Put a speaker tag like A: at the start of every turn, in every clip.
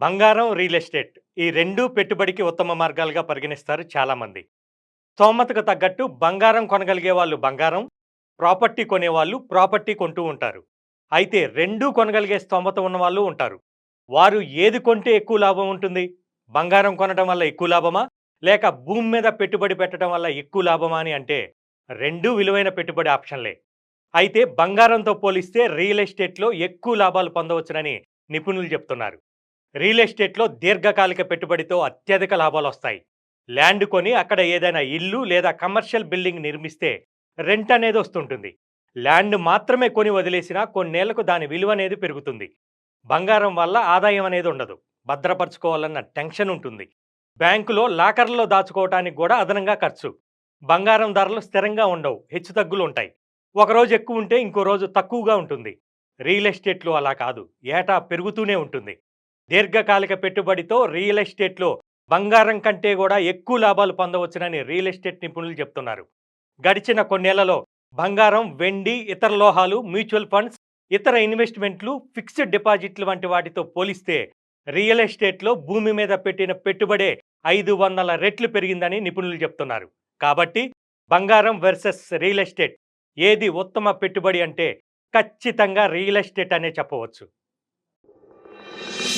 A: బంగారం, real estate ఈ రెండూ పెట్టుబడికి ఉత్తమ మార్గాలుగా పరిగణిస్తారు చాలామంది. స్తోమతకు తగ్గట్టు బంగారం కొనగలిగే వాళ్ళు బంగారం, ప్రాపర్టీ కొనేవాళ్ళు ప్రాపర్టీ కొంటూ ఉంటారు. అయితే రెండూ కొనగలిగే స్తోమత ఉన్నవాళ్ళు ఉంటారు. వారు ఏది కొంటే ఎక్కువ లాభం ఉంటుంది? బంగారం కొనడం వల్ల ఎక్కువ లాభమా? లేక భూమి మీద పెట్టుబడి పెట్టడం వల్ల ఎక్కువ లాభమా అని అంటే రెండూ విలువైన పెట్టుబడి ఆప్షన్లే. అయితే బంగారంతో పోలిస్తే రియల్ ఎస్టేట్‌లో ఎక్కువ లాభాలు పొందవచ్చునని నిపుణులు చెప్తున్నారు. రియల్ ఎస్టేట్‌లో దీర్ఘకాలిక పెట్టుబడితో అత్యధిక లాభాలొస్తాయి. ల్యాండ్ కొని అక్కడ ఏదైనా ఇల్లు లేదా కమర్షియల్ బిల్డింగ్ నిర్మిస్తే రెంట్ అనేది వస్తుంటుంది. ల్యాండ్ మాత్రమే కొని వదిలేసినా కొన్నేళ్ళకు దాని విలువ అనేది పెరుగుతుంది. బంగారం వల్ల ఆదాయం అనేది ఉండదు. భద్రపరచుకోవాలన్న టెన్షన్ ఉంటుంది. బ్యాంకులో లాకర్‌లో దాచుకోవటానికి కూడా అదనంగా ఖర్చు. బంగారం ధరలు స్థిరంగా ఉండవు. హెచ్చుతగ్గులు ఉంటాయి. ఒకరోజు ఎక్కువ ఉంటే ఇంకో రోజు తక్కువగా ఉంటుంది. రియల్ ఎస్టేట్‌లో అలా కాదు. ఏటా పెరుగుతూనే ఉంటుంది. దీర్ఘకాలిక పెట్టుబడితో రియల్ ఎస్టేట్‌లో బంగారం కంటే కూడా ఎక్కువ లాభాలు పొందవచ్చునని రియల్ ఎస్టేట్ నిపుణులు చెప్తున్నారు. గడిచిన కొన్నేళ్ళలో బంగారం, వెండి, ఇతర లోహాలు, మ్యూచువల్ ఫండ్స్, ఇతర ఇన్వెస్ట్‌మెంట్లు, ఫిక్స్డ్ డిపాజిట్లు వంటి వాటితో పోలిస్తే రియల్ ఎస్టేట్‌లో భూమి మీద పెట్టిన పెట్టుబడే 500 రెట్లు పెరిగిందని నిపుణులు చెప్తున్నారు. కాబట్టి బంగారం వర్సెస్ రియల్ ఎస్టేట్ ఏది ఉత్తమ పెట్టుబడి అంటే ఖచ్చితంగా రియల్ ఎస్టేట్ అనే చెప్పవచ్చు.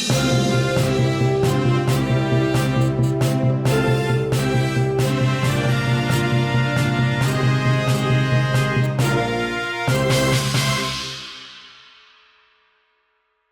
A: Thank you.